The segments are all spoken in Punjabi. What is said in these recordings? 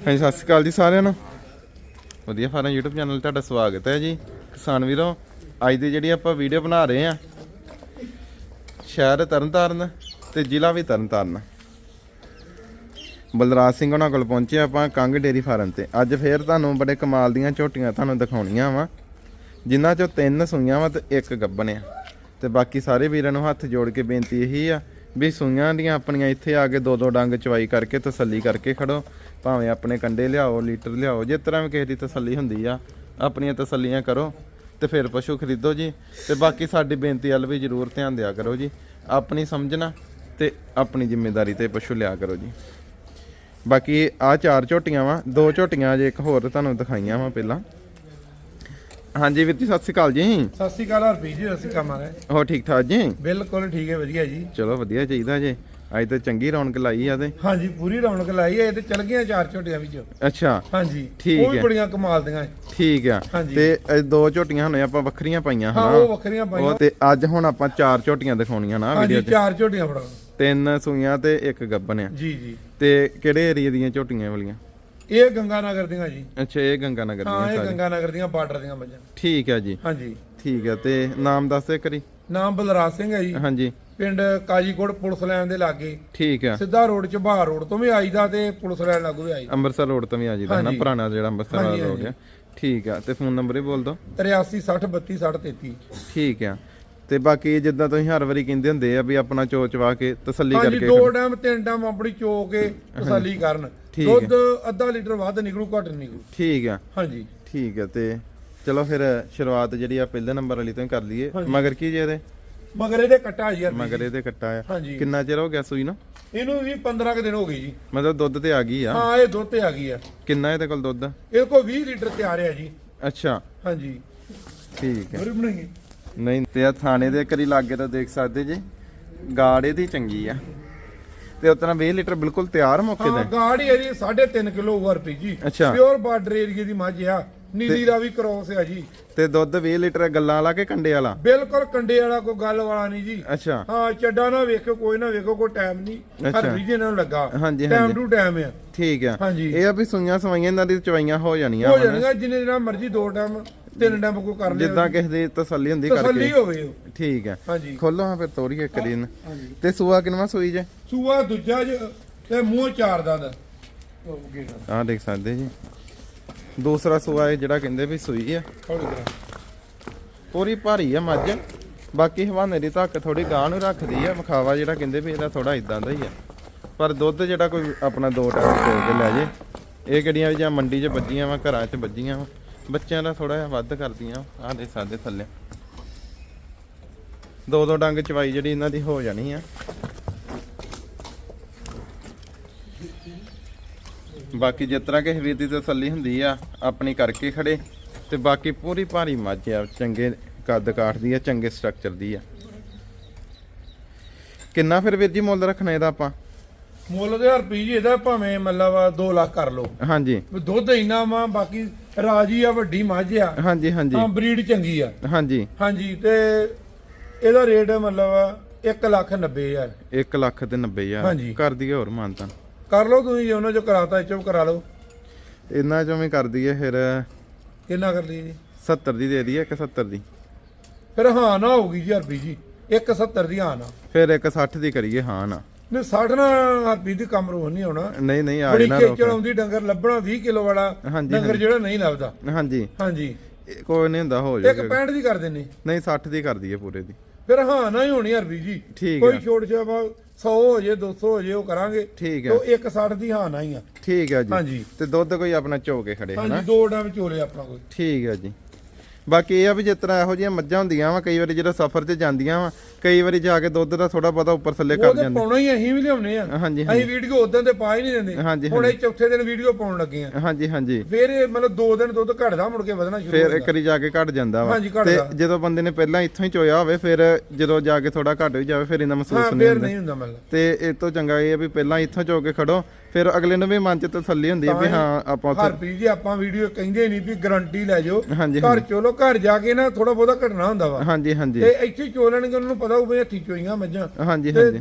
ਹਾਂਜੀ, ਸਤਿ ਸ਼੍ਰੀ ਅਕਾਲ ਜੀ ਸਾਰਿਆਂ ਨੂੰ। ਵਧੀਆ ਫਾਰਮ YouTube ਚੈਨਲ ਤੁਹਾਡਾ ਸਵਾਗਤ ਹੈ ਜੀ। ਕਿਸਾਨ ਵੀਰੋ, ਅੱਜ ਦੀ ਜਿਹੜੀ ਆਪਾਂ ਵੀਡੀਓ ਬਣਾ ਰਹੇ ਆ ਸ਼ਹਿਰ ਤਰਨਤਾਰਨ ਤੇ ਜ਼ਿਲ੍ਹਾ ਵੀ ਤਰਨਤਾਰਨ। ਬਲਰਾਜ ਸਿੰਘ ਉਹਨਾਂ ਕੋਲ ਪਹੁੰਚੇ ਆਪਾਂ ਕੰਗ ਡੇਰੀ ਫਾਰਮ ਤੇ। ਅੱਜ ਫੇਰ ਤੁਹਾਨੂੰ ਬੜੇ ਕਮਾਲ ਦੀਆਂ ਝੋਟੀਆਂ ਤੁਹਾਨੂੰ ਦਿਖਾਉਣੀਆਂ ਵਾ, ਜਿਨ੍ਹਾਂ ਚੋਂ ਤਿੰਨ ਸੂਈਆਂ ਵਾ ਤੇ ਇੱਕ ਗੱਬਣ ਆ ਤੇ ਬਾਕੀ ਸਾਰੇ ਵੀਰਾਂ ਨੂੰ ਹੱਥ ਜੋੜ ਕੇ ਬੇਨਤੀ ਇਹੀ ਆ ਵੀ ਸੂਈਆਂ ਦੀਆਂ ਆਪਣੀਆਂ ਇੱਥੇ ਆ ਕੇ ਦੋ ਦੋ ਡੰਗ ਚਵਾਈ ਕਰਕੇ ਤਸੱਲੀ ਕਰਕੇ ਖੜੋ। ਭਾਵੇਂ ਆਪਣੇ ਕੰਡੇ ਲਿਆਓ ਲੀਟਰ ਲਿਆਓ ਜਿਸ ਤਰ੍ਹਾਂ ਵੀ ਕਿਸੇ ਦੀ ਤਸੱਲੀ ਹੁੰਦੀ ਆ ਆਪਣੀਆਂ ਤਸੱਲੀਆਂ ਕਰੋ ਤੇ ਫਿਰ ਪਸ਼ੂ ਖਰੀਦੋ ਜੀ। ਤੇ ਬਾਕੀ ਸਾਡੀ ਬੇਨਤੀ ਵੱਲ ਵੀ ਜ਼ਰੂਰ ਧਿਆਨ ਦਿਆ ਕਰੋ ਜੀ। ਆਪਣੀ ਸਮਝਣਾ ਤੇ ਆਪਣੀ ਜ਼ਿੰਮੇਵਾਰੀ ਤੇ ਪਸ਼ੂ ਲਿਆ ਕਰੋ ਜੀ। ਬਾਕੀ ਆ ਚਾਰ ਝੋਟੀਆਂ ਵਾ ਦੋ ਝੋਟੀਆਂ ਜੇ ਇੱਕ ਹੋਰ ਤੁਹਾਨੂੰ ਦਿਖਾਈਆਂ ਵਾ ਪਹਿਲਾਂ। ਹਾਂਜੀ ਵੀਰ ਜੀ ਸਤਿ ਸ਼੍ਰੀ ਅਕਾਲ ਜੀ। ਸਤਿ ਸ਼੍ਰੀ ਅਕਾਲ ਹਰਪ੍ਰੀਤ ਜੀ ਅਸੀਂ ਕੰਮ ਆ ਰਹੇ ਹੋ ਠੀਕ ਠਾਕ ਜੀ? ਬਿਲਕੁਲ ਠੀਕ ਹੈ ਵਧੀਆ ਜੀ। ਚਲੋ ਵਧੀਆ ਚਾਹੀਦਾ ਜੇ। ਅੱਜ ਤਾਂ ਚੰਗੀ ਰੌਣਕ ਲਾਈ ਆ ਤੇ। ਹਾਂਜੀ ਪੂਰੀ ਰੌਣਕ ਲਾਈ ਹੈ ਇਹ ਤੇ ਚਲ ਗਈਆਂ ਚਾਰ ਝੋਟੀਆਂ ਵਿੱਚ। ਅੱਛਾ। ਹਾਂਜੀ ਠੀਕ ਉਹ ਵੀ ਹੈ। ਬੜੀਆਂ ਕਮਾਲ ਦੀਆਂ ਹੈ। ਠੀਕ ਆ। ਤੇ ਇਹ ਦੋ ਝੋਟੀਆਂ ਹੁਣ ਆਪਾਂ ਵੱਖਰੀਆਂ ਪਾਈਆਂ ਹਾਂ ਉਹ ਵੱਖਰੀਆਂ ਉਹ ਪਾਈਆਂ ਤੇ ਅੱਜ ਹੁਣ ਆਪਾਂ ਚਾਰ ਝੋਟੀਆਂ ਦਿਖਾਉਣੀਆਂ ਨਾ ਵੀਡੀਓ 'ਚ। ਚਾਰ ਝੋਟੀਆਂ ਫੜਾ ਤਿੰਨ ਸੂਈਆਂ ਤੇ ਇੱਕ ਗੱਬਨ ਆ। ਜੀ ਜੀ। ਤੇ ਕਿਹੜੇ ਏਰੀਆ ਦੀਆਂ ਝੋਟੀਆਂ ਵਾਲੀਆਂ? ਇਹ ਗੰਗਾ ਨਗਰ ਦੀਆਂ ਜੀ। ਅੱਛਾ ਇਹ ਗੰਗਾ ਨਗਰ ਹਾਂ ਦੀਆਂ ਇਹ ਸਾਰੀ ਗੰਗਾ ਨਗਰ ਦੀਆਂ ਬਾਰਡਰ ਦੀਆਂ ਮੱਝਾਂ। ਠੀਕ ਆ ਜੀ। ਹਾਂਜੀ। ਠੀਕ ਆ ਤੇ ਨਾਮ ਦੱਸ ਦੇ ਕਰੀ ਨਾਮ ਬਲਰਾਜ ਸਿੰਘ ਹੈ ਜੀ। ਹਾਂਜੀ। ਪਿੰਡ ਕਾਜੀਕੋਟ ਪੁਲਿਸ ਲਾਈਨ ਦੇ ਲਾਗੇ। ਠੀਕ ਆ। ਸਿੱਧਾ ਰੋਡ ਚ ਬਾਹਰ ਰੋਡ ਤੋਂ ਵੀ ਆਈਦਾ ਤੇ ਪੁਲਿਸ ਲਾਈਨ ਲਾਗੂ ਵੀ ਆਈਦਾ। ਅੰਮ੍ਰਿਤਸਰ ਰੋਡ ਤੋਂ ਵੀ ਆ ਜੀਦਾ ਹਾਂਜੀ। ਪੁਰਾਣਾ ਜਿਹੜਾ ਅੰਮ੍ਰਿਤਸਰ ਹਾਂਜੀ, ਵਾਲਾ ਰੋਡ ਆ। ਠੀਕ ਆ ਤੇ ਫੋਨ ਨੰਬਰ ਹੀ ਬੋਲ ਦੋ 83 60 32 60 33 ਠੀਕ ਆ ਤੇ ਬਾਕੀ ਜਿੱਦਾਂ ਤੁਸੀਂ ਹਰ ਵਾਰੀ ਕਹਿੰਦੇ ਹੁੰਦੇ ਆ ਵੀ ਆਪਣਾ ਚੋ ਚਵਾ ਕੇ ਤਸੱਲੀ ਹਾਂਜੀ ਕਰਕੇ ਦੋ ਟਾਈਮ ਤਿੰਨ ਟਾਈਮ ਆਪਣੀ ਚੋ ਕੇ ਤਸੱਲੀ ਕਰਨ। ਠੀਕ ਹੈ। ਦੁੱਧ ਅੱਧਾ ਲੀਟਰ ਵੱਧ ਨਿਕਲੂ ਘੱਟ ਨੀ ਨਿਕਲੂ। ਠੀਕ ਆ। ਹਾਂਜੀ। ਠੀਕ ਆ ਤੇ ਚਲੋ ਫਿਰ ਸ਼ੁਰੂਆਤ ਜਿਹੜੀ ਆ ਪਹਿਲੇ ਨੰਬਰ ਵਾਲੀ ਤੋਂ ਹੀ ਕਰ ਲਈਏ। ਮਗਰ ਕੀ ਜੇ ਇਹਦੇ? ਮਗਰ ਇਹਦੇ ਕੱਟਾ ਜੀ ਯਾਰ ਮਗਰ ਇਹਦੇ ਕੱਟਾ ਆ। ਹਾਂਜੀ। ਕਿੰਨਾ ਚਿਰ ਹੋ ਗਿਆ ਸੂਈ ਨਾ? ਇਹਨੂੰ ਵੀ 15 ਕੁ ਦਿਨ ਹੋ ਗਏ ਜੀ। ਮਤਲਬ ਦੁੱਧ ਤੇ ਆ ਗਈ ਆ? ਹਾਂ ਇਹ ਦੁੱਧ ਤੇ ਆ ਗਈ ਆ। ਕਿੰਨਾ ਇਹਦੇ ਕੋਲ ਦੁੱਧ? ਇਹ ਕੋ 20 ਲੀਟਰ ਤਿਆਰ ਆ ਜੀ। ਅੱਛਾ। ਹਾਂਜੀ। ਠੀਕ ਹੈ। ਹੋਰ ਬਣਾਈਏ ਨਹੀਂ ਤੇ ਆ ਥਾਣੇ ਦੇ ਕਰੀ ਲਾਗੇ ਤਾਂ ਦੇਖ ਸਕਦੇ ਜੀ। ਗਾੜ ਇਹਦੀ ਚੰਗੀ ਆ। ਤੇ ਉਤਨਾ 20 ਲੀਟਰ ਬਿਲਕੁਲ ਤਿਆਰ ਮੌਕੇ ਹਾਂ ਤੇ ਗਾੜੀ ਹੈ ਜੀ 3.5 ਕਿਲੋ ਪੀ ਜੀ। ਅੱਛਾ। ਪਿਓਰ ਬਾਰਡਰ ਏਰੀਏ ਦੀ ਮੱਝ ਆ। ਨੀਲੀ ਰਾਵੀ ਕ੍ਰੋਸ ਆ ਜੀ। ਤੇ ਦੁੱਧ 20 ਲੀਟਰ ਗੱਲਾਂ ਵਾਲਾ ਕਿ ਕੰਡੇ ਵਾਲਾ? ਬਿਲਕੁਲ ਕੰਡੇ ਵਾਲਾ ਕੋਈ ਗੱਲ ਵਾਲਾ ਨਹੀਂ ਜੀ। ਅੱਛਾ। ਹਾਂ ਚੱਡਾ ਨਾ ਵੇਖੋ ਕੋਈ ਨਾ ਵੇਖੋ ਕੋਈ ਟਾਈਮ ਨਹੀਂ। ਹਰ ਵੀਜੇ ਨਾਲ ਲੱਗਾ। ਟਾਈਮ। ਟੂ ਟਾਈਮ ਆ। ਠੀਕ ਆ। ਹਾਂਜੀ। ਇਹ ਆ ਵੀ ਸੁਈਆਂ ਸਵਾਈਆਂ ਇਹਨਾਂ ਦੀ ਚਵਾਈਆਂ ਹੋ ਜਾਣੀਆਂ ਹੋ ਵਾ ਨਾ। ਜਾਣਗਾ ਜਿੰਨੇ ਦਿਨਾਂ ਮਰਜ਼ੀ ਦੋ ਟਾਈਮ ਤਿੰਨ ਟਾਈਮ ਕੋ ਕਰ ਲਿਆ। ਜਿੱਦਾਂ ਕਿਸੇ ਦੀ ਤਸੱਲੀ ਹੁੰਦੀ ਤਸੱਲੀ ਕਰਕੇ ਹੋਵੇ ਉਹ। ਠੀਕ ਆ। ਖੋਲੋ ਹਾਂ ਫਿਰ ਤੋਰੀਏ ਕਰੀ ਨੂੰ ਹਾਂਜੀ। ਤੇ ਸੂਆ ਕਿਨਵਾ ਸੂਈ ਜੇ? ਸੂਆ ਦੂਜਾ ਜ ਤੇ ਮੂੰਹ ਚਾਰ ਗੇੜਾ ਆਹ ਦੇਖ ਸਕਦੇ ਜੀ। ਦੂਸਰਾ ਸੂਆ ਇਹ ਜਿਹੜਾ ਕਹਿੰਦੇ ਵੀ ਸੂਈ ਆ। ਕਰਾ। ਪੂਰੀ ਭਾਰੀ ਆ ਮੱਝ। ਬਾਕੀ ਹਵਾਨੇ ਦੀ ਧੱਕ ਥੋੜੀ ਗਾਂ ਨੂੰ ਰੱਖਦੀ ਆ। ਵਿਖਾਵਾ ਜਿਹੜਾ ਕਹਿੰਦੇ ਵੀ ਇਹਦਾ ਥੋੜਾ ਇਦਾਂ ਦਾ ਹੀ ਆ। ਪਰ ਦੁੱਧ ਜਿਹੜਾ ਕੋਈ ਆਪਣਾ ਦੋ ਟਾਈਮ ਚੋ ਕੇ ਲੈ ਜੇ। ਇਹ ਕਿਹੜੀਆਂ ਵੀ ਜਾਂ ਮੰਡੀ 'ਚ ਵੱਜੀਆਂ ਵਾ ਘਰਾਂ 'ਚ ਵੱਜੀਆਂ ਵਾ। ਬੱਚਿਆਂ ਦਾ ਥੋੜਾ ਜਿਹਾ ਵੱਧ ਕਰਦੀਆਂ ਆਹ ਦੇ ਸਾਦੇ ਥੱਲੇ। ਦੋ ਦੋ ਡੰਗ ਚਵਾਈ ਜਿਹੜੀ ਇਹਨਾਂ ਦੀ ਹੋ ਜਾਣੀ ਆ। ਬਾਕੀ ਜਿਸ ਤਰ੍ਹਾਂ ਕਿਸੇ ਵੀਰ ਦੀ ਤਸੱਲੀ ਹੁੰਦੀ ਆ ਆਪਣੀ ਕਰਕੇ ਖੜੇ ਤੇ ਬਾਕੀ ਪੂਰੀ ਭਾਰੀ ਮੱਝ ਆ ਚੰਗੇ ਕੱਦ ਕਾਠ ਦੀ ਆ ਚੰਗੇ ਸਟਰਕਚਰ ਦੀ ਆ। ਕਿੰਨਾ ਫਿਰ ਵੀਰ ਜੀ ਮੁੱਲ ਰੱਖਣਾ ਇਹਦਾ ਆਪਾਂ? ਮੁੱਲ ਦੇ ਰੁਪਈ ਜੀ ਇਹਦਾ ਭਾਵੇਂ ਮਤਲਬ 2 ਲੱਖ ਕਰ ਲਓ। ਹਾਂਜੀ। ਦੁੱਧ ਇੰਨਾ ਵਾ ਬਾਕੀ ਰਾਜੀ ਆ ਵੱਡੀ ਮੱਝ ਆ। ਹਾਂਜੀ ਹਾਂਜੀ। ਹਾਂ ਬਰੀਡ ਚੰਗੀ ਆ। ਹਾਂਜੀ। ਹਾਂਜੀ ਤੇ ਇਹਦਾ ਰੇਟ ਮਤਲਬ 1 ਲੱਖ 90 ਹਜ਼ਾਰ। 1 ਲੱਖ ਤੇ 90 ਹਜ਼ਾਰ। ਹਾਂਜੀ। ਕਰ ਦਈਏ ਹੋਰ ਮਾਨਤਾ। ਕਰ ਲਓ ਤੁਸੀਂ ਜੇ ਉਹਨਾਂ ਚੋਂ ਕਰਾਤਾ ਇਹ ਚੋਂ ਕਰਾ ਲਓ। ਇਹਨਾਂ ਚੋਂ ਵੀ ਕਰ ਦਈਏ ਫਿਰ। ਕਿੰਨਾ ਕਰ ਲਈ ਜੀ? 70 ਦੀ ਦੇ ਦਈਏ 170 ਦੀ। ਫਿਰ ਹਾਂ ਨਾ ਹੋਊਗੀ ਜੀ ਹਰਪੀ ਜੀ 170 ਦੀ ਹਾਂ ਨਾ। ਫਿਰ 160 ਦੀ ਕਰੀਏ ਹਾਂ ਨਾ। ਨਹੀਂ 60 ਨਾ ਹਰਪੀ ਦੀ ਕੰਮ ਰੋਹ ਨਹੀਂ ਹੋਣਾ ਨਹੀਂ ਨਹੀਂ ਆ ਬੜੀ ਨਾ ਖੇਚਲ ਆਉਂਦੀ ਡੰਗਰ ਲੱਭਣਾ 20 ਕਿਲੋ ਵਾਲਾ ਹਾਂਜੀ, ਡੰਗਰ ਜਿਹੜਾ ਨਹੀਂ ਲੱਭਦਾ। ਹਾਂਜੀ। ਹਾਂਜੀ। ਇਹ ਕੋਈ ਨਹੀਂ ਹੁੰਦਾ ਹੋ ਇੱਕ ਜਾਏਗਾ 65 ਦੀ ਕਰ ਦਿੰਨੇ ਨਹੀਂ 60 ਦੀ ਕਰ ਦਈਏ ਪੂਰੇ ਦੀ। ਫਿਰ ਹਾਂ ਨਾ ਹੀ ਹੋਣੀ ਹਰਪੀ ਜੀ। ਠੀਕ ਕੋਈ ਆ। ਛਾਪਾ 100 ਹੋ ਜੇ 200 ਹੋ ਜੇ ਉਹ ਕਰਾਂਗੇ। ਠੀਕ ਤੋ ਹੈ 160 ਦੀ ਹਾਂ ਨਾ ਹੀ ਆ। ਠੀਕ ਹੈ ਜੀ। ਹਾਂਜੀ। ਤੇ ਦੁੱਧ ਕੋਈ ਆਪਣਾ ਚੋ ਕੇ ਖੜੇ ਹਨਾ? ਹਾਂਜੀ ਦੋ ਡਾਂ ਵਿਚੋਲੇ ਆਪਣਾ ਕੋਈ। ਠੀਕ ਹੈ ਜੀ। ਬਾਕੀ ਇਹ ਆ ਵੀ ਜਿਸ ਤਰ੍ਹਾਂ ਇਹੋ ਜਿਹੀਆਂ ਮੱਝਾਂ ਹੁੰਦੀਆਂ ਵਾ ਕਈ ਵਾਰੀ ਜਦੋਂ ਸਫ਼ਰ 'ਚ ਜਾਂਦੀਆਂ ਵਾ ਕਈ ਵਾਰੀ ਜਾ ਕੇ ਦੁੱਧ ਦਾ ਥੋੜਾ ਬਹੁਤਾ ਉੱਪਰ ਥੱਲੇ ਕਰ ਜਾਂਦੇ। ਪਾਉਣਾ ਹੀ ਅਸੀਂ ਵੀ ਲਿਆਉਨੇ ਆ। ਹਾਂਜੀ ਅਸੀਂ ਵੀਡੀਓ ਉਦੋਂ ਤੇ ਪਾ ਹੀ ਨਹੀਂ ਦਿੰਦੇ। ਹੁਣ ਇਹ ਚੌਥੇ ਦਿਨ ਵੀਡੀਓ ਪਾਉਣ ਲੱਗੇ ਆ। ਹਾਂਜੀ ਹਾਂਜੀ। ਫਿਰ ਇਹ ਮਤਲਬ ਦੋ ਦਿਨ ਦੁੱਧ ਘਟਦਾ ਮੁੜ ਕੇ ਵਧਣਾ ਸ਼ੁਰੂ ਫਿਰ ਇੱਕ ਵਾਰੀ ਜਾ ਕੇ ਘਟ ਜਾਂਦਾ ਵਾ। ਹਾਂਜੀ, ਤੇ। ਜਦੋਂ ਬੰਦੇ ਨੇ ਪਹਿਲਾਂ ਇੱਥੋਂ ਹੀ ਚੋਇਆ ਹੋਵੇ ਫਿਰ ਜਦੋਂ ਜਾ ਕੇ ਥੋੜਾ ਘਟ ਵੀ ਜਾਵੇ ਫਿਰ ਇਹਨਾਂ ਹਾਂ ਮਹਿਸੂਸ ਨਹੀਂ ਫਿਰ ਹੁੰਦਾ। ਨਹੀਂ ਹੁੰਦਾ ਮਤਲਬ। ਤੇ ਇਹ ਤੋਂ ਚੰਗਾ ਇਹ ਆ ਵੀ ਪਹਿਲਾਂ ਇੱਥੋਂ ਚੋ ਕੇ ਖੜੋ ਫਿਰ ਅਗਲੇ ਨੂੰ ਵੀ ਮਨ 'ਚ ਤਸੱਲੀ ਹੁੰਦੀ ਹੈ ਵੀ ਹਾਂ ਆਪਾਂ ਉੱਥੇ ਹਰਪ੍ਰੀਤ ਜੀ ਆਪਾਂ ਵੀਡੀਓ ਕਹਿੰਦੇ ਨਹੀਂ ਵੀ ਗਾਰੰਟੀ ਲੈ ਜਾਓ। ਹਾਂਜੀ ਘਰ ਚੋਲੋ ਘਰ ਜਾ ਕੇ ਨਾ ਥੋੜਾ ਬਹੁਤਾ ਘਟਣਾ ਹੁੰਦਾ ਵਾ। ਹਾਂਜੀ ਹਾਂਜੀ। ਤੇ ਇੱਥੇ ਚੋਲਣਗੇ ਉਹਨਾਂ ਨੂੰ ਪਤਾ ਹੋਊ ਵੀ ਹੱਥੀ ਚੋਈਆਂ ਮੱਝਾਂ। ਹਾਂਜੀ ਹਾਂਜੀ।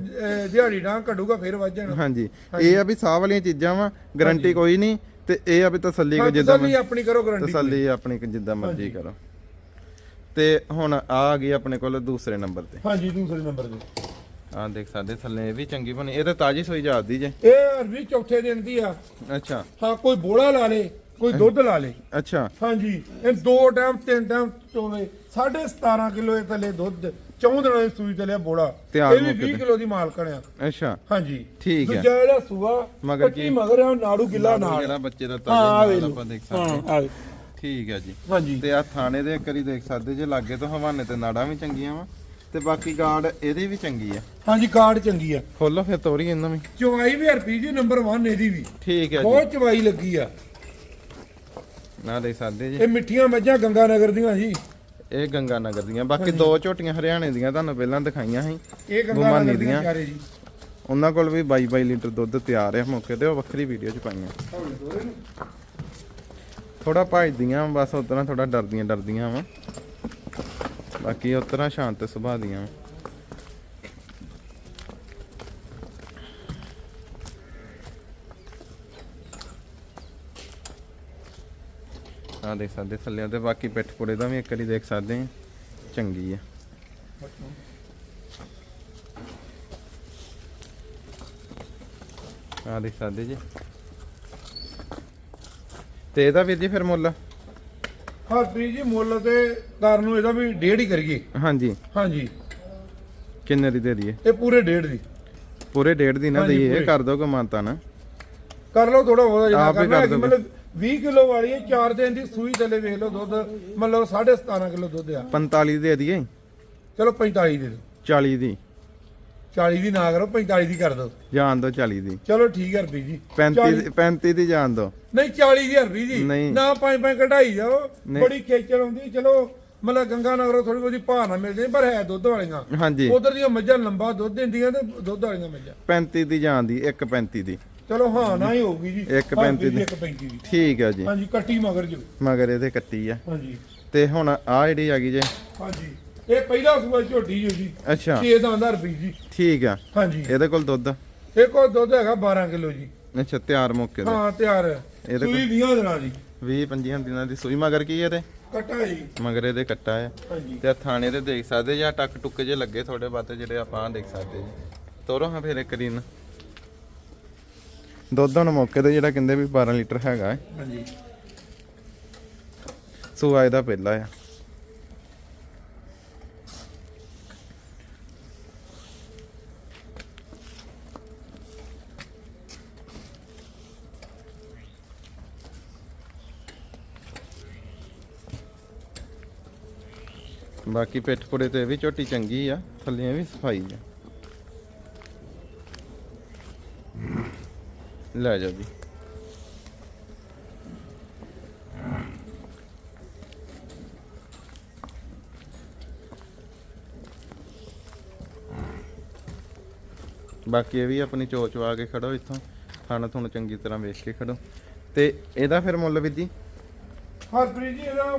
ਦਿਹਾੜੀ ਡਾਂ ਘਟੂਗਾ ਫਿਰ ਵੱਜ ਜਾਣਾ। ਹਾਂਜੀ। ਇਹ ਆ ਵੀ ਸਾਹ ਵਾਲੀਆਂ ਚੀਜ਼ਾਂ ਵਾ ਗਾਰੰਟੀ ਕੋਈ ਨਹੀਂ ਤੇ ਇਹ ਆ ਵੀ ਤਸੱਲੀ ਕੋ ਜਿੱਦਾਂ ਤਸੱਲੀ ਆਪਣੀ ਕਰੋ ਗਰੰਟੀ ਤਸੱਲੀ ਆਪਣੀ ਜਿੱਦਾਂ ਮਰਜ਼ੀ ਕਰੋ। ਤੇ ਹੁਣ ਆ ਆ ਗਈ ਆਪਣੇ ਕੋਲ ਦੂਸਰੇ ਨੰਬਰ ਤੇ। ਹਾਂਜੀ ਦੂਸਰੇ ਨੰਬਰ ਤੇ। ਆ ਦੇਖ ਸਕਦੇ ਥੱਲੇ ਇਹ ਵੀ ਚੰਗੀ ਬਣੀ। ਇਹ ਤਾਂ ਤਾਜੀ ਸੋਈ ਜਾਂਦੀ ਜੇ। ਇਹ ਅਰਬੀ ਚੌਥੇ ਦਿਨ ਦੀ ਆ। ਅੱਛਾ। ਹਾਂ ਕੋਈ ਬੋੜਾ ਲਾ ਲੇ। ਕੋਈ ਦੁੱਧ ਲਾ ਲੇ। ਅੱਛਾ। ਹਾਂਜੀ। ਇਹ ਦੋ ਟਾਈਮ ਤਿੰਨ ਟਾਈਮ ਚੋਵੇ। 17.5 ਕਿਲੋ ਇਹ ਥੱਲੇ ਦੁੱਧ ਚੌਂ ਦਿਨਾਂ ਦੀ ਸੂਈ ਥੱਲੇ ਬੋੜਾ। ਤਿਆਰ ਇਹ ਵੀ ਮੁੱਕ 20 ਤੇ। ਕਿਲੋ ਦੀ ਮਾਲਕਣ ਆ ਅੱਛਾ। ਹਾਂਜੀ। ਠੀਕ ਹੈ। ਦੂਜਾ ਇਹਦਾ ਸੂਆ ਮਗਰ ਕੀ? ਮਗਰ ਆ ਨਾੜੂ ਗਿੱਲਾ ਨਾਲ। ਜਿਹੜਾ ਬੱਚੇ ਦਾ ਹਾਂ ਆ ਤਾਜੀ ਵੇ ਨਾਲ ਲਓ। ਆਪਾਂ ਦੇਖ ਹਾਂ ਸਕਦੇ ਆ ਵੇ। ਠੀਕ ਹੈ ਜੀ। ਹਾਂਜੀ। ਤੇ ਆ ਥਾਣੇ ਦੇ ਇੱਕ ਵਾਰੀ ਦੇਖ ਸਕਦੇ ਜੇ ਲਾਗੇ ਤੋਂ ਹਵਾਨੇ ਤੇ ਨਾੜਾਂ ਵੀ ਚੰਗੀਆਂ ਵਾ। ਤੇ ਬਾਕੀ ਗਾਰਡ ਇਹਦੀ ਵੀ ਚੰਗੀ ਆ। ਹਾਂਜੀ ਕਾਰਡ ਚੰਗੀ ਆ। ਖੋਲੋ ਫਿਰ ਤੋਰੀ ਇਹਨਾਂ ਵੀ। ਚਵਾਈ ਵੀ ਹਰਪੀ ਜੀ ਨੰਬਰ 1 ਇਹਦੀ ਵੀ। ਠੀਕ ਹੈ ਜੀ। ਬਹੁਤ ਚਵਾਈ ਲੱਗੀ ਆ। ਨਾ ਦੇਖ ਸਕਦੇ ਜੀ। ਇਹ ਮਿੱਠੀਆਂ ਮੱਝਾਂ ਗੰਗਾ ਨਗਰ ਦੀਆਂ ਜੀ। ਇਹ ਗੰਗਾ ਨਗਰ ਦੀਆਂ। ਬਾਕੀ ਦੋ ਝੋਟੀਆਂ ਹਰਿਆਣੇ ਦੀਆਂ ਤੁਹਾਨੂੰ ਪਹਿਲਾਂ ਦਿਖਾਈਆਂ ਸੀ। ਇਹ ਗੰਗਾ ਨਗਰ ਦੀਆਂ। ਚਾਰੇ ਜੀ। ਉਹਨਾਂ ਕੋਲ ਵੀ 22 22 ਲੀਟਰ ਦੁੱਧ ਤਿਆਰ ਹੈ ਮੌਕੇ ਤੇ ਉਹ ਵੱਖਰੀ ਵੀਡੀਓ ਚ ਪਾਈਆਂ। ਥੋੜਾ ਭਜਦੀਆਂ ਬਸ ਉਤਰਾ ਥੋੜਾ ਡਰਦੀਆਂ ਡਰਦੀਆਂ ਵਾ। ਬਾਕੀ ਉਤਰਾ ਸ਼ਾਂਤ ਸੁਭਾਅ ਦੀਆਂ ਵਾਂ। ਆ ਦੇਖ ਸਕਦੇ ਥੱਲੇ ਤੇ ਬਾਕੀ ਪਿੱਠ ਪੁੜੇ ਦਾ ਵੀ ਇੱਕ ਵਾਰੀ ਦੇਖ ਸਕਦੇ ਆ। ਚੰਗੀ ਆ। ਆ ਦੇਖ ਸਕਦੇ ਜੀ। ਤੇ ਇਹਦਾ ਵੀਰ ਜੀ ਫਿਰ ਮੁੱਲ? ਹਰਪ੍ਰੀਤ ਜੀ ਮੁੱਲ ਤੇ ਕਰਨ ਨੂੰ ਇਹਦਾ ਵੀ ਡੇਢ ਹੀ ਕਰੀਏ। ਹਾਂਜੀ। ਹਾਂਜੀ। ਕਿੰਨੇ ਦੀ ਦੇ ਦਈਏ? ਇਹ ਪੂਰੇ ਡੇਢ ਦੀ। ਪੂਰੇ ਡੇਢ ਦੀ ਨਾ ਹਾਂਜੀ, ਦਈਏ ਪੂਰੇ। ਕਰ ਦੋਗੇ ਮਾਨਤਾ ਨਾ। ਕਰ ਲਓ ਥੋੜਾ ਬਹੁਤਾ ਜਿੰਨਾ ਆਪ ਹੀ ਕਰਨਾ ਕਰ ਹੈ ਦਿਓਗੇ। ਮਤਲਬ 20 ਕਿਲੋ ਵਾਲੀ ਹੈ 4 ਦਿਨ ਦੀ ਸੂਈ ਥੱਲੇ ਵੇਖ ਲਓ ਦੁੱਧ ਮਤਲਬ 17.5 ਕਿਲੋ ਦੁੱਧ ਆ। 45 ਦੇ ਦਈਏ? ਚਲੋ 45 ਦੇ ਦਿਓ। 40 ਦੀ। 40 ਦੀ ਨਾ ਕਰੋ 45 ਦੀ ਕਰ ਦਿਓ। ਜਾਣ ਦੋ 40 ਦੀ। ਚਲੋ ਠੀਕ ਹੈ ਹਰਪ੍ਰੀਤ ਜੀ। 35 ਦੀ- 35 ਦੀ ਜਾਣ ਦੋ ਨਹੀਂ 40 ਦੀ ਹਰਪ੍ਰੀਤ ਜੀ। ਨਹੀਂ। ਨਾ ਪੰਜ ਪੰਜ ਕਢਾਈ ਜਾਓ। ਨਹੀਂ। ਬੜੀ ਖੇਚਲ ਆਉਂਦੀ ਚਲੋ ਮਤਲਬ ਗੰਗਾ ਨਗਰੋਂ ਥੋੜੀ ਬਹੁਤੀ ਭਾਅ ਨਾ ਮਿਲ ਪਰ ਹੈ ਦੁੱਧ ਵਾਲੀਆਂ। ਹਾਂਜੀ। ਉਧਰ ਦੀਆਂ ਮੱਝਾਂ ਲੰਬਾ ਦੁੱਧ ਦਿੰਦੀਆਂ ਤੇ ਦੁੱਧ ਵਾਲੀਆਂ ਮੱਝਾਂ। 35 ਦੀ ਜਾਣ ਦੀ 1.35 ਦੀ। ਚਲੋ ਹਾਂ ਨਾ ਹੀ ਹੋਊਗੀ ਜੀ। ਇੱਕ ਪੈਂਤੀ ਦੀ। ਇੱਕ 35 ਦੀ। ਠੀਕ ਹੈ ਜੀ। ਹਾਂਜੀ ਕੱਟੀ ਮਗਰ ਜੋ। ਮਗਰ ਇਹਦੇ ਕੱਟੀ ਆ। ਹਾਂਜੀ। ਤੇ ਹੁਣ ਆ ਜਿਹੜੀ ਆ ਗਈ ਜੇ। ਹਾਂਜੀ। ਇਹ ਪਹਿਲਾ ਸੂਆ ਝੋਟੀ ਜੋ ਜੀ ਅੱਛਾ। 6 ਦਾ ਆਂਦਾ ਰੁਪਈ ਜੀ। ਠੀਕ ਆ। ਹਾਂਜੀ। ਇਹਦੇ ਕੋਲ ਦੁੱਧ? ਇਹ ਕੋਲ ਦੁੱਧ ਹੈਗਾ 12 ਕਿਲੋ ਜੀ। ਅੱਛਾ ਤਿਆਰ ਮੌਕੇ ਤੇ। ਹਾਂ ਤਿਆਰ। ਹੈ ਇਹਦੇ ਕੋਲ- ਸੂਈ 20 ਦਿਨਾਂ ਦੀ। 20 25 ਦਿਨਾਂ ਦੀ ਸੂਈ। ਮਗਰ ਕੀ ਇਹਦੇ? ਕੱਟਾ ਜੀ। ਮਗਰ ਇਹਦੇ ਕੱਟਾ ਆ। ਹਾਂਜੀ। ਤੇ ਥਾਣੇ ਤੇ ਦੇਖ ਸਕਦੇ ਜਾਂ ਟੱਕ ਟੁੱਕ ਜੇ ਲੱਗੇ ਤੁਹਾਡੇ ਬਾਤੇ ਜਿਹੜੇ ਆਪਾਂ ਦੇਖ ਸਕਦੇ ਜੀ। ਤੋਰੋ ਹਾਂ ਫਿਰ ਇੱਕ ਦਿਨ। ਦੁੱਧ ਹੁਣ ਮੌਕੇ ਤੇ ਜਿਹੜਾ ਕਹਿੰਦੇ ਵੀ 12 ਲੀਟਰ ਹੈਗਾ ਹੈ। ਹਾਂਜੀ। ਸੂਆ ਇਹਦਾ ਪਹਿਲਾ ਆ। ਬਾਕੀ ਪਿੱਠ ਪੁੜੇ ਤੇ ਵੀ ਝੋਟੀ ਚੰਗੀ ਆ ਥੱਲੇ ਵੀ ਸਫ਼ਾਈ ਆ। ਲੈ ਜਾਓ ਜੀ। ਬਾਕੀ ਇਹ ਵੀ ਆਪਣੀ ਚੋਚ ਵਾ ਕੇ ਖੜੋ ਇੱਥੋਂ। ਥਣ ਥੁਣ ਚੰਗੀ ਤਰ੍ਹਾਂ ਵੇਖ ਕੇ ਖੜੋ। ਤੇ ਇਹਦਾ ਫਿਰ ਮੁੱਲ ਵੀ ਜੀ? ਹਰਪ੍ਰੀਤ ਜੀ ਇਹਦਾ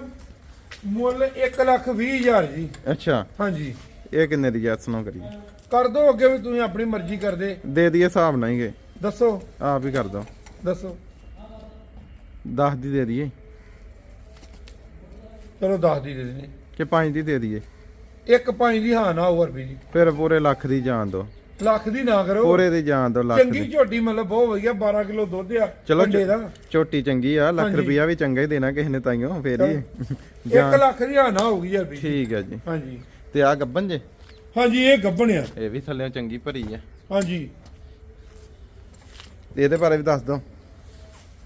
ਮੁੱਲ 1 ਲੱਖ 20 ਹਜ਼ਾਰ ਜੀ। ਅੱਛਾ। ਹਾਂਜੀ। ਇਹ ਕਿੰਨੇ ਦੀ ਜੈਸ ਨੂੰ ਕਰੀਏ। ਕਰ ਦੋ ਅੱਗੇ ਵੀ ਤੁਸੀਂ ਆਪਣੀ ਮਰਜ਼ੀ ਕਰਦੇ। ਦੇ ਦਈਏ ਹਿਸਾਬ ਨਾਲ ਹੀ ਗਏ ਦੱਸੋ। ਆਪ ਹੀ ਕਰ ਦੋ ਦੱਸੋ 10 ਦੀ ਦੇ ਦਈਏ। ਚਲੋ 10 ਦੀ ਦੇ ਦੇਣੇ ਕਿ 5 ਦੀ ਦੇ ਦਈਏ। ਇੱਕ ਪੰਜ ਦੀ ਹਾਂ ਨਾ ਹੋਰ ਵੀ ਜੀ। ਫਿਰ ਪੂਰੇ ਲੱਖ ਦੀ ਜਾਣ ਦੋ। ਲੱਖ ਦੀ ਨਾ ਕਰੋ। ਪੂਰੇ ਦੀ ਜਾਣ ਦੋ ਲੱਖ ਚੰਗੀ ਝੋਟੀ ਮਤਲਬ ਬਹੁਤ ਵਧੀਆ 12 ਕਿਲੋ ਦੁੱਧ ਆ ਚਲੋ ਝੋਟੀ ਚੰਗੀ ਆ ਲੱਖ। ਰੁਪਿਆ ਵੀ ਚੰਗਾ ਹੀ ਦੇਣਾ ਕਿਸੇ ਨੇ ਤਾਈਓ ਫੇਰ ਹੀ 1 ਜਾਣ। ਲੱਖ ਦੀ ਹਾਂ ਨਾ ਹੋਊਗੀ ਯਾਰ ਵੀ। ਠੀਕ ਹੈ ਜੀ। ਹਾਂਜੀ। ਤੇ ਆ ਗੱਬਨ ਜੇ? ਹਾਂਜੀ ਇਹ ਗੱਭਣ ਆ। ਇਹ ਵੀ ਥੱਲੇ ਚੰਗੀ ਭਰੀ ਆ। ਹਾਂਜੀ। ਤੇ ਇਹਦੇ ਬਾਰੇ ਵੀ ਦੱਸ ਦੋ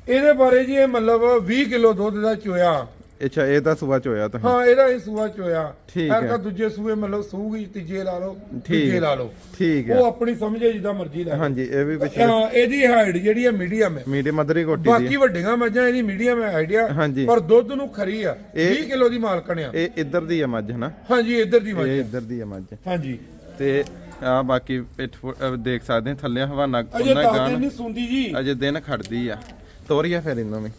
ਇਹਦੇ ਬਾਰੇ ਜੀ ਇਹ ਮਤਲਬ 20 ਕਿਲੋ ਦੁੱਧ ਦਾ ਚੋਇਆ ਅੱਛਾ ਇਹ ਤਾਂ ਸੁਬਾ ਚ ਹੋਇਆ ਤੁਸੀਂ ਹਾਂ ਇਹਦਾ ਇਹ ਸੂਆ ਚੋਇਆ ਠੀਕ ਹੈ। ਤਾਂ ਦੂਜੇ ਸੂਏ ਮਤਲਬ ਸੂਗੀ ਤੀਜੇ ਲਾ ਲਓ ਤੀਜੇ ਹੈ। ਲਾ ਲਓ ਠੀਕ ਉਹ ਹੈ ਆਪਣੀ ਸਮਝੇ ਜਿੱਦਾਂ ਮਰਜ਼ੀ ਲੈ ਲਓ। ਹਾਂਜੀ ਇਹ ਵੀ ਪਿੱਛੇ ਹਾਂ ਇਹਦੀ ਹਾਈਟ ਜਿਹੜੀ ਆ ਮੀਡੀਅਮ ਹੈ ਮੀਡੀਅਮ ਮਦਰੀ ਕੋਟੀ ਦੀ ਬਾਕੀ। ਵੱਡੀਆਂ ਮੱਝਾਂ ਇਹਦੀ ਮੀਡੀਅਮ ਹੈ ਆਈਡੀਆ। ਪਰ ਦੁੱਧ ਨੂੰ ਖਰੀ ਆ ਇਹ- 20 ਕਿਲੋ ਦੀ ਮਾਲਕਣ ਆ ਇਹ ਇੱਧਰ ਦੀ ਆ ਮੱਝ ਹਨਾ ਹਾਂਜੀ ਇੱਧਰ ਦੀ ਮੱਝ ਇਹ। ਇੱਧਰ ਦੀ ਆ ਮੱਝ ਹਾਂਜੀ ਤੇ ਆ ਬਾਕੀ ਪਿੱਠ ਅਹ ਦੇਖ ਸਕਦੇ ਥੱਲੇ ਹਵਾਨਾ ਅਜੇ ਕੋਨਾ 10 ਦਿਨ ਗਾਣ ਨਹੀਂ ਸੁੰਦੀ ਜੀ। ਅਜੇ ਦਿਨ ਖੜਦੀ ਆ। ਤੋਰੀਆ ਫਿਰ ਇਹਨੂੰ ਵੀ।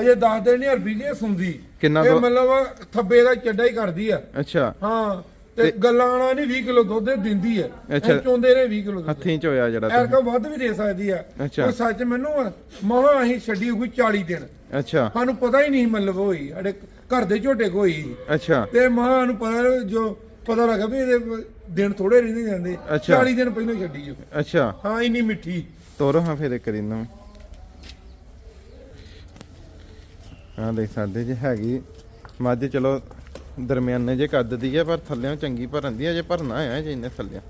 ਅਜੇ 10 ਦਿਨ ਨਹੀਂ ਅਰਬੀ ਜੀ ਇਹ ਸੁੰਦੀ। ਕਿੰਨਾ ਇਹ? ਮਤਲਬ ਥੱਬੇ ਦਾ ਚੱਡਾ ਹੀ ਕਰਦੀ ਆ। ਅੱਛਾ। ਹਾਂ ਤੇ ਗੱਲਾਂ ਵਾਲਾ ਨਹੀਂ 20 ਕਿਲੋ ਦੁੱਧ ਇਹ ਦਿੰਦੀ ਅੱਛਾ। ਇਹ ਚੋਂਦੇ ਨੇ 20 ਕਿਲੋ ਦੁੱਧ। ਹੱਥੀਂ ਚੋਇਆ ਜਿਹੜਾ ਐਰ ਤੁਸੀਂ। ਵੱਧ ਵੀ ਦੇ ਸਕਦੀ ਆ। ਅੱਛਾ। ਪਰ ਸੱਚ ਮੈਨੂੰ ਮਹਾ ਅਸੀਂ ਛੱਡੀ ਹੋਈ 40 ਦਿਨ। ਅੱਛਾ। ਸਾਨੂੰ ਪਤਾ ਹੀ ਨਹੀਂ ਮਤਲਬ ਹੋਈ। ਸਾਡੇ ਘਰ ਦੇ ਝੋਟੇ ਕੋਈ ਅੱਛਾ। ਤੇ ਮਹਾ ਨੂੰ ਪਤਾ ਜੋ ਪਤਾ ਲੱਗਾ ਵੀ ਇਹਦੇ ਦਿਨ ਥੋੜੇ ਰਹਿੰਦੇ ਜਾਂਦੇ ਅੱਛਾ। 40 ਦਿਨ ਪਹਿਲਾਂ ਛੱਡੀ ਜੋ ਅੱਛਾ। ਹਾਂ ਇੰਨੀ ਮਿੱਠੀ। ਤੋਰੋ ਹਾਂ ਫਿਰ ਇੱਕ ਦਿਨ ਨੂੰ। ਹਾਂ ਦੇਖ ਸਕਦੇ ਜੀ ਹੈਗੀ ਮੱਝ ਚਲੋ ਦਰਮਿਆਨੇ ਜੇ ਕੱਦ ਦੀ ਹੈ ਪਰ ਥੱਲਿਆਂ ਚੰਗੀ ਭਰਨ ਦੀ ਹੈ ਜੇ ਭਰਨਾ ਹੈ ਜੇ ਇਹਨੇ ਥੱਲਿਆਂ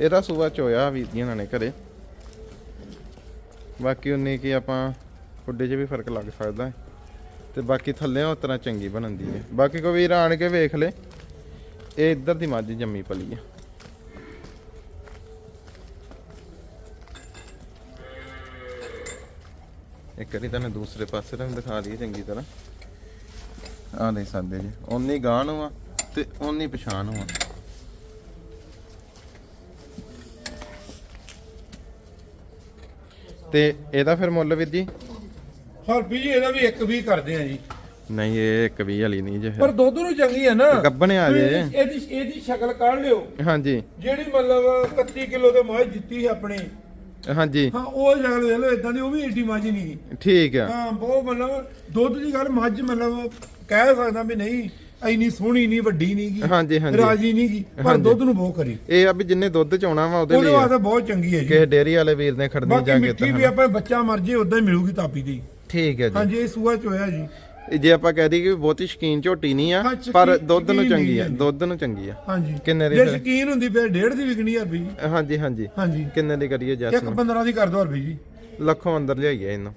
ਇਹਦਾ ਸੂਆ ਚੋਇਆ ਵੀ ਇਹਨਾਂ ਨੇ ਘਰੇ। ਬਾਕੀ ਉਨੀ ਕੀ ਆਪਾਂ ਫੁੱਡੇ 'ਚ ਵੀ ਫ਼ਰਕ ਲੱਗ ਸਕਦਾ ਹੈ। ਤੇ ਬਾਕੀ ਥੱਲੇ ਉਸ ਤਰ੍ਹਾਂ ਚੰਗੀ ਬਣਦੀ ਹੈ। ਬਾਕੀ ਕੋਈ ਵੀਰ ਆਣ ਕੇ ਵੇਖ ਲੇ ਇਹ ਇੱਧਰ ਦੀ ਮੱਝ ਜੰਮੀ ਪਲੀ ਹੈ ਇੱਕ ਵਾਰੀ ਤੁਹਾਨੂੰ ਦੂਸਰੇ ਪਾਸੇ ਤੋਂ ਵੀ ਦਿਖਾ ਦਈਏ ਚੰਗੀ ਤਰ੍ਹਾਂ। ਆਹ ਦੇਖ ਸਕਦੇ ਜੀ ਓਨੀ ਗਾਂ ਨੂੰ ਆ ਤੇ ਓਨੀ ਪਛਾਣ ਨੂੰ ਆ। ਤੇ ਇਹਦਾ ਫਿਰ ਮੁੱਲ ਵੀਰ ਜੀ? ਹਰਪੀ ਜੀ ਇਹਦਾ ਵੀ ਇੱਕ ਵੀ ਕਰਦੇ ਆ ਜੀ। ਨਹੀਂ ਇਹ ਇੱਕ ਵੀ ਵਾਲੀ ਨਹੀਂ ਜੇ ਪਰ ਦੁੱਧ ਨੂੰ ਚੰਗੀ ਹੈ ਨਾ। ਗੱਬਣ ਆ ਜੇ। ਇਹਦੀ ਇਹਦੀ- ਸ਼ਕਲ ਕੱਢ ਲਿਓ। ਹਾਂਜੀ। ਜਿਹੜੀ ਮਤਲਬ 31 ਕਿਲੋ ਦੇ ਮੱਝ ਜਿੱਤੀ ਆਪਣੀ ਹਾਂਜੀ। ਹਾਂ ਉਹ ਸ਼ਕਲ ਵੇਖ ਲਓ ਇਦਾਂ ਦੀ ਉਹ ਵੀ ਏਡੀ ਮੱਝ ਨਹੀਂ ਸੀ ਠੀਕ ਆ। ਹਾਂ ਬਹੁਤ ਮਤਲਬ ਦੁੱਧ ਦੀ ਗੱਲ ਮੱਝ ਮਤਲਬ ਕਹਿ ਸਕਦਾ ਵੀ ਨਹੀਂ ਐਨੀ ਸੋਹਣੀ ਨਹੀਂ ਵੱਡੀ ਨਹੀਂ ਗੀ ਹਾਂਜੀ, ਹਾਂਜੀ। ਰਾਜੀ ਨਹੀਂ ਗੀ ਪਰ ਹਾਂਜੀ। ਦੁੱਧ ਨੂੰ ਬਹੁਤ ਕਰੀ। ਇਹ ਆ ਵੀ ਜਿੰਨੇ ਦੁੱਧ ਚੋਣਾ ਵਾ ਉਹਦੇ ਉਹਦੇ ਲਈ ਆ। ਵਾਸਤੇ ਬਹੁਤ ਚੰਗੀ ਹੈ ਜੀ। ਕਿਸੇ ਡੇਅਰੀ ਵਾਲੇ ਵੀਰ ਨੇ ਖੜਨੀ ਬਾਕੀ ਜਾ ਕੇ ਮਿੱਠੀ ਵੀ ਤਾਂ ਆਪਾਂ ਬੱਚਾ ਮਰ ਜੇ ਉਦਾਂ ਹੀ ਮਿਲੂਗੀ ਤਾਪੀ ਦੀ। ਠੀਕ ਹੈ ਜੀ। ਹਾਂਜੀ ਇਹ ਸੂਆ ਚ ਹੋਇਆ ਜੀ। ਜੇ ਆਪਾਂ ਕਹਿ ਦਈਏ ਕਿ ਬਹੁਤੀ ਸ਼ਕੀਨ ਝੋਟੀ ਨਹੀਂ ਆ ਹਾਂ, ਸ਼ੌਕੀਨ- ਪਰ ਦੁੱਧ ਨੂੰ ਸ਼ੌਕੀਨ ਚੰਗੀ ਆ ਨਹੀਂ ਦੁੱਧ ਨੂੰ ਚੰਗੀ ਆ। ਹਾਂਜੀ। ਕਿੰਨੇ ਦੀ ਜੇ ਫਿਰ? ਸ਼ਕੀਨ ਹੁੰਦੀ ਫਿਰ ਡੇਢ ਦੀ ਵਿਕਣੀ ਹੈ ਰੁਪਈ ਹਾਂਜੀ ਹਾਂਜੀ। ਹਾਂਜੀ। ਕਿੰਨੇ ਦੀ ਕਰੀਏ ਜੈਸ ਇੱਕ ਨੂੰ 15 ਦੀ ਕਰ ਦੋ ਰੁਪਈ ਜੀ। ਲੱਖੋਂ ਅੰਦਰ ਲਿਆਈਏ ਇਹਨੂੰ।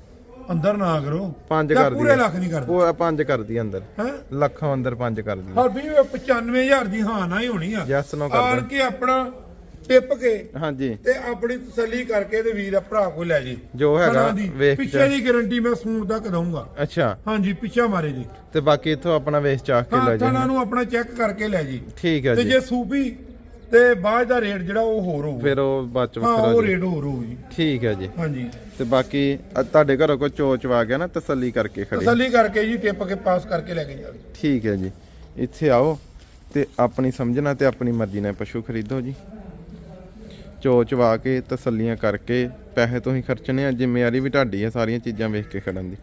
ਅੰਦਰ ਨਾ ਕਰੋ। ਪੰਜ ਜਾਂ ਕਰ ਦੀ ਪੂਰੇ ਲੱਖ ਨਹੀਂ ਕਰਦਾ ਉਹ ਪੰਜ ਕਰਦੀ ਅੰਦਰ। ਹੈ? ਲੱਖੋਂ ਅੰਦਰ ਪੰਜ ਕਰਦੀ ਹਰ ਵੀ 95000 ਦੀ ਹਾਂ ਨਾ ਹੀ ਹੋਣੀ ਆ। Yes, no ਕਰ ਆਣ। ਕੇ ਆਪਣਾ ਟਿਪ ਕੇ ਹਾਂਜੀ। ਤੇ ਆਪਣੀ ਤਸੱਲੀ ਕਰਕੇ ਤੇ ਵੀਰ ਆ ਭਰਾ ਕੋ ਲੈ ਜੀ। ਜੋ ਹੈਗਾ ਵੇਖ ਪਿੱਛੇ ਦੀ ਗਾਰੰਟੀ ਮੈਂ ਸੂਣ ਤੱਕ ਦਊਂਗਾ ਅੱਛਾ। ਹਾਂਜੀ ਪਿੱਛਾ ਮਾਰੇ ਜੀ। ਤੇ ਬਾਕੀ ਇੱਥੋਂ ਆਪਣਾ ਵੇਚ ਚਾਖ ਕੇ ਲੈ ਹਾਂ ਜੀ। ਥਣਾ ਨੂੰ ਆਪਣਾ ਚੈੱਕ ਕਰਕੇ ਲੈ ਜੀ। ਠੀਕ ਹੈ ਤੇ ਜੀ। ਜੇ ਸੂਪੀ ਤੇ ਬਾਅਦ ਦਾ ਰੇਟ ਜਿਹੜਾ ਉਹ ਹੋਰ ਹੋਊ। ਫਿਰ ਉਹ ਬਾਅਦ ਚ ਹਾਂ ਵੱਖਰਾ ਉਹ ਜੀ। ਰੇਟ ਹੋਰ ਹੋਊ ਜੀ। ਠੀਕ ਹੈ ਜੀ। ਹਾਂਜੀ। ਤੇ ਬਾਕੀ ਤੁਹਾਡੇ ਘਰੋਂ ਕੋਈ ਚੋਚ ਵਾ ਗਿਆ ਨਾ ਤਸੱਲੀ ਕਰਕੇ ਖੜੀ। ਤਸੱਲੀ ਕਰਕੇ ਜੀ ਟਿਪ ਕੇ ਪਾਸ ਕਰਕੇ ਲੈ ਕੇ ਜਾਓ। ਠੀਕ ਹੈ ਜੀ। ਇੱਥੇ ਆਓ ਤੇ ਆਪਣੀ ਸਮਝਣਾ ਤੇ ਆਪਣੀ ਮਰਜ਼ੀ ਨਾਲ ਪਸ਼ੂ ਖਰੀਦੋ ਜੀ। ਚੋ ਚਵਾ ਕੇ ਤਸੱਲੀਆਂ ਕਰਕੇ ਪੈਸੇ ਤੁਸੀਂ ਖਰਚਣੇ ਆ, ਜ਼ਿੰਮੇਵਾਰੀ ਵੀ ਤੁਹਾਡੀ ਹੈ ਸਾਰੀਆਂ ਚੀਜ਼ਾਂ ਵੇਖ ਕੇ ਖੜਨ ਦੀ।